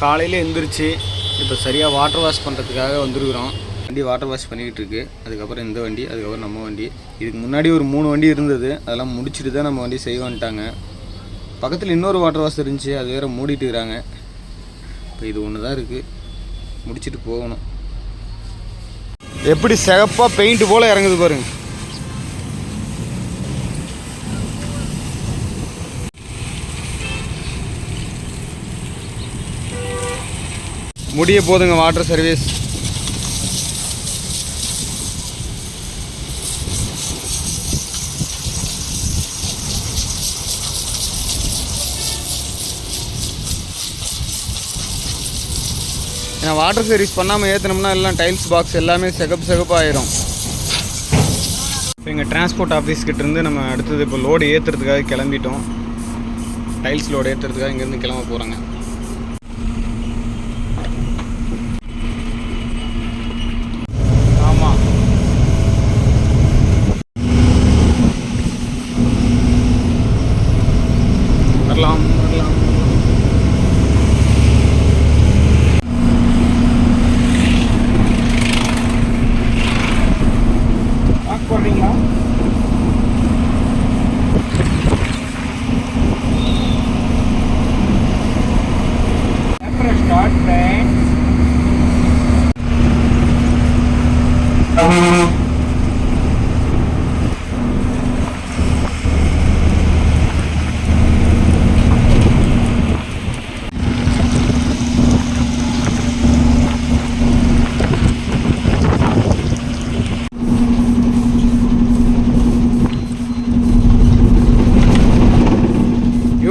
காலையில் எந்திரிச்சு இப்போ சரியாக வாட்டர் வாஷ் பண்ணுறதுக்காக வந்திருக்கிறோம். வண்டி வாட்டர் வாஷ் பண்ணிக்கிட்டு இருக்கு. அதுக்கப்புறம் இந்த வண்டி அதுக்கப்புறம் நம்ம வண்டி. இதுக்கு முன்னாடி ஒரு மூணு வண்டி இருந்தது. அதெல்லாம் முடிச்சுட்டு தான் நம்ம வண்டி செய்வோன்ட்டாங்க பக்கத்தில் இன்னொரு வாட்டர் வாஷ் இருந்துச்சு. அது வேறு மூடிட்டு இருக்கிறாங்க. இப்போ இது ஒன்று தான் இருக்குது முடிச்சுட்டு போகணும். எப்படி சிகப்பாக பெயிண்ட் போல் இறங்குது பாருங்கள் முடிய போதுங்க வாட்டர் சர்வீஸ். ஏன்னா வாட்டர் சர்வீஸ் பண்ணாமல் ஏற்றினோம்னா எல்லாம் டைல்ஸ் பாக்ஸ் எல்லாமே சிகப்பு செகப்பாயிரும். இப்போ எங்கள் டிரான்ஸ்போர்ட் ஆஃபீஸ்கிட்டேருந்து நம்ம அடுத்தது இப்போ லோடு ஏற்றுறதுக்காக கிளம்பிட்டோம். டைல்ஸ் லோடு ஏற்றுறதுக்காக இங்கேருந்து கிளம்ப போகிறாங்க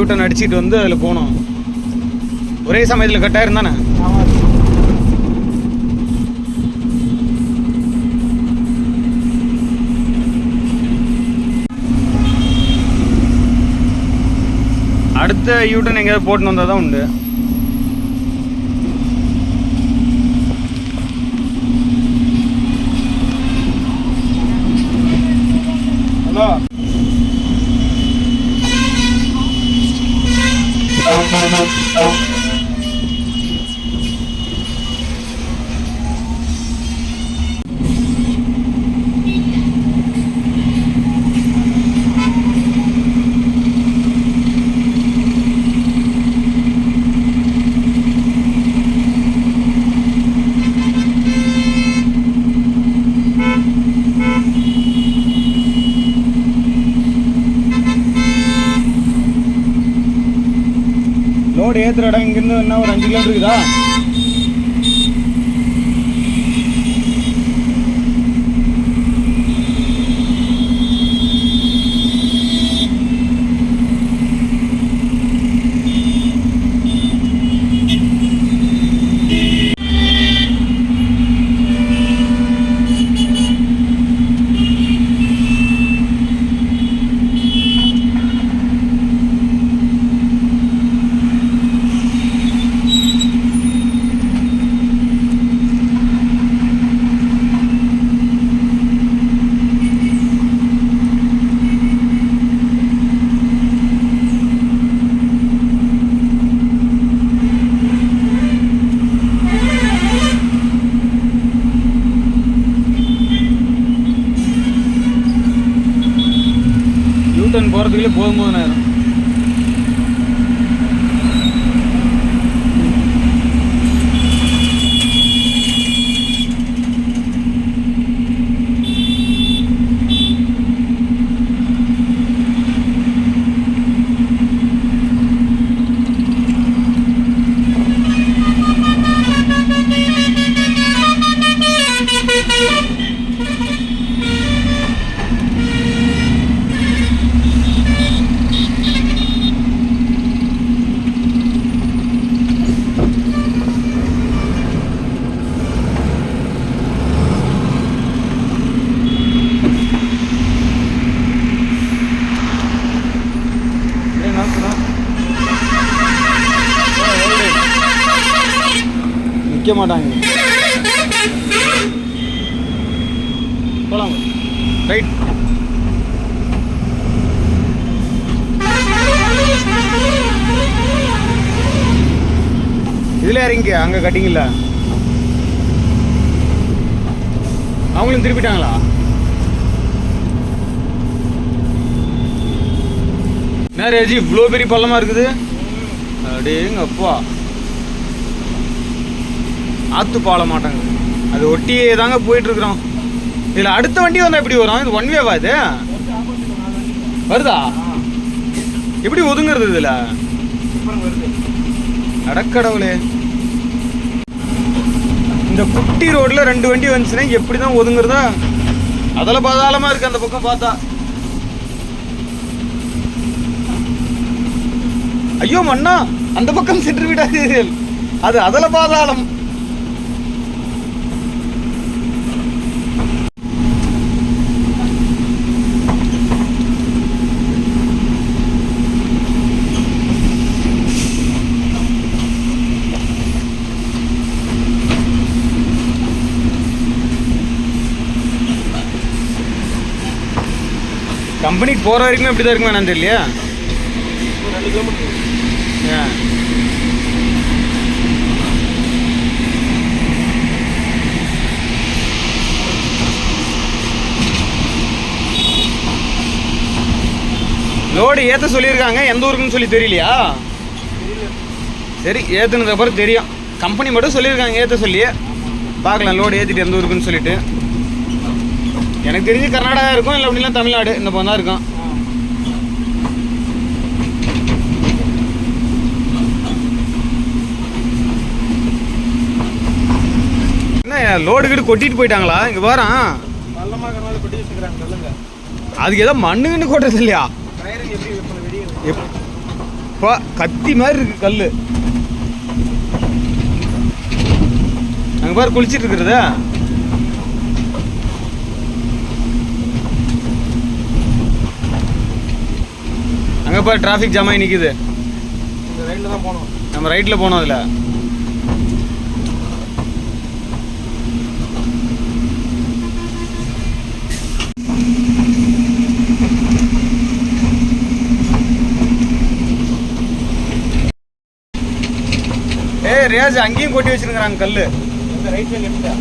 கூட்டம் அடிச்சிட்டு வந்து அதில் போனோம். ஒரே சமயத்தில் கட்டாயிரம் தானே அடுத்த யூட்டன் எங்கேயாவது போட்டுன்னு வந்தால் தான் உண்டு. ஏற்றுற இடம் இங்கேருந்து என்ன ஒரு அஞ்சு கிலோமீட்டர் இருக்குதா? யூட்டன் போகிறதுக்குள்ளே போதும் போதும் நேரம் நிற்க மாட்டாங்க. போலாம். ரைட் இதில் இறங்கிக்க அங்கே கட்டிங்கல்ல அவங்களும் திருப்பிட்டாங்களா? என்ன ரேஜி இவ்வளோ பெரிய பள்ளமாக இருக்குது? அடேங்க அப்பா ஆத்து பாழ மாட்டாங்க. அது ஒட்டியே தாங்க போயிட்டுருக்குறோம். இதில் அடுத்த வண்டி வந்தால் எப்படி வரும்? இது ஒன் வேவா இது? வருதா? எப்படி ஒதுங்குறது இதில்? அடக்கடவுளே. இந்த குட்டி ரோட்டில் ரெண்டு வண்டி வந்துச்சுன்னா எப்படி தான் ஒதுங்குறதா? அதில் பாதாளமாக இருக்கு அந்த பக்கம் பார்த்தா. ஐயோ மண்ணா அந்த பக்கம் சென்று விடாதீர்கள். அது அதில் பாதாளம். கம்பெனிக்கு போகிற வரைக்கும் எப்படி தான் இருக்குமா என்னன்னு தெரியலையா? ரெண்டு கிலோமீட்டர் லோடு ஏற்ற சொல்லியிருக்காங்க எந்த ஊருக்குன்னு சொல்லி தெரியலையா? சரி ஏற்றுனது அப்புறம் தெரியும். கம்பெனி மட்டும் சொல்லியிருக்காங்க ஏற்ற சொல்லி பார்க்கலாம் லோடு ஏற்றிட்டு எந்த ஊருக்குன்னு சொல்லிட்டு. எனக்கு தெரிஞ்சு கர்நாடகா இருக்கும் இல்லை அப்படிலாம் தமிழ்நாடு. இந்த பக்கம் தான் இருக்கும். என்ன லோடு கீடு கொட்டிட்டு போயிட்டாங்களா? இங்கே வாரம் அதுக்கு ஏதோ மண்ணுன்னு கொட்டுறது இல்லையா? இப்போ கத்தி மாதிரி இருக்கு கல் அங்கே பாரு குளிச்சிட்டு இருக்கிறதா? அங்கே பாரு டிராஃபிக் ஜாம் ஆகி நிற்குது ரைட்டில் தான் நம்ம ரைட்டில் போனோம் அதில். ஏய் ரியாஸ் அங்கேயும் கொட்டி வச்சிருக்கிறாங்க கல் இந்த ரைட்டில் லெஃப்ட்டா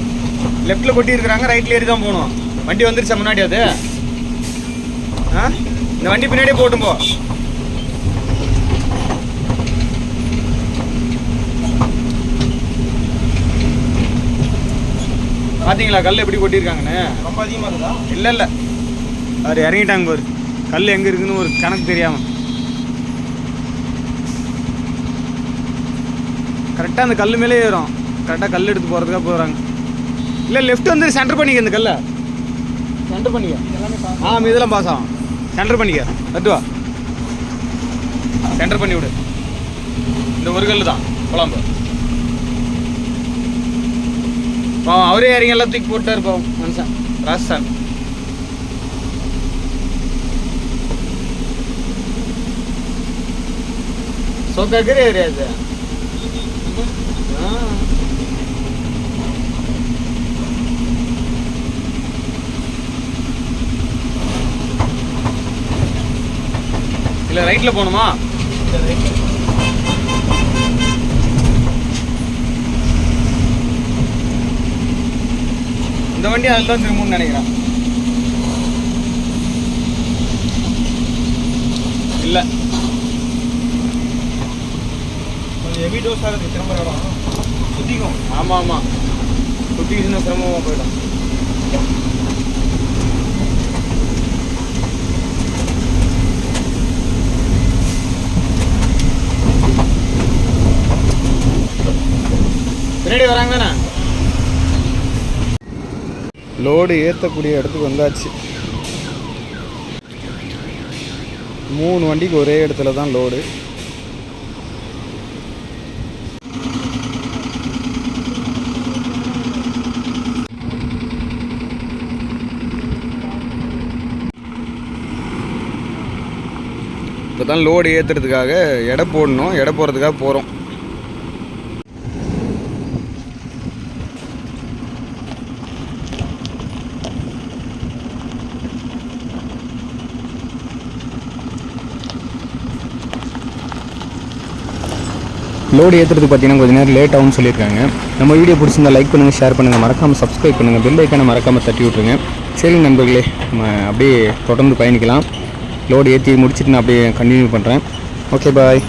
லெஃப்ட்டில் கொட்டி இருக்கிறாங்க ரைட்டில் ஏறி தான் போகணும். வண்டி வந்துருச்சா முன்னாடி அது? ஆ? இந்த வண்டி பின்னாடியே போட்டும் போ. பார்த்தீங்களா கல் எப்படி கொட்டியிருக்காங்கன்னு? ரொம்ப அதிகமாக இருக்குதா? இல்லை இல்லை. அவர் இறங்கிட்டாங்க பாரு. கல் எங்கே இருக்குன்னு ஒரு கணக்கு தெரியாமல் கரெக்டாக அந்த கல் மேலே ஏறும். கரெக்டாக கல் எடுத்து போகிறதுக்காக போகிறாங்க இல்லை லெஃப்ட் வந்து சென்டர் பண்ணிக்க இந்த கல்லை. சென்டர் பண்ணிக்க. ஆ இதெல்லாம் பாஸ் ஆகும். சென்டர் பண்ணிக்க. தட்டு வா சென்டர் பண்ணி விடு இந்த ஒரு கல் தான் குழம்பு பாவம் அவரே இறங்கி எல்லாம் தூக்கி போட்டார் பாவம் மனுஷன். ராஜஸ்தான். சோக்கா கீரை ஏரியா இது? ஆ. இல்ல ரைட்ல போகணுமா? இந்த ரைட்டில் இந்த வண்டி அதில் தான் நினைக்கிறேன். இல்லை. கொஞ்சம் ஹெவி டோஸ் ஆகுது திரும்ப இடம் சுத்திக்கும் ஆமாம் ஆமாம் குட்டிச்சுன்னா சிரமமாக போயிடும். பின்னாடி வராங்கண்ணா லோடு ஏற்றக்கூடிய இடத்துக்கு வந்தாச்சு. மூணு வண்டிக்கு ஒரே இடத்துல தான் லோடு. இப்போ தான் லோடு ஏற்றுறதுக்காக எடை போடணும். எடை போடுறதுக்காக போகிறோம் லோடு ஏற்றுறது பார்த்தீங்கன்னா கொஞ்சம் நேரம் லேட் ஆகும்னு சொல்லியிருக்காங்க. நம்ம வீடியோ பிடிச்சிருந்தா லைக் பண்ணுங்கள் ஷேர் பண்ணுங்கள் மறக்காமல் சப்ஸ்கிரைப் பண்ணுங்கள் பெல் ஐக்கானை மறக்காமல் தட்டி விட்ருங்க சரி நண்பர்களே நம்ம அப்படியே தொடர்ந்து பயணிக்கலாம். லோடு ஏற்றி முடிச்சுட்டு நான் அப்படியே கண்டினியூ பண்ணுறேன் ஓகே பாய்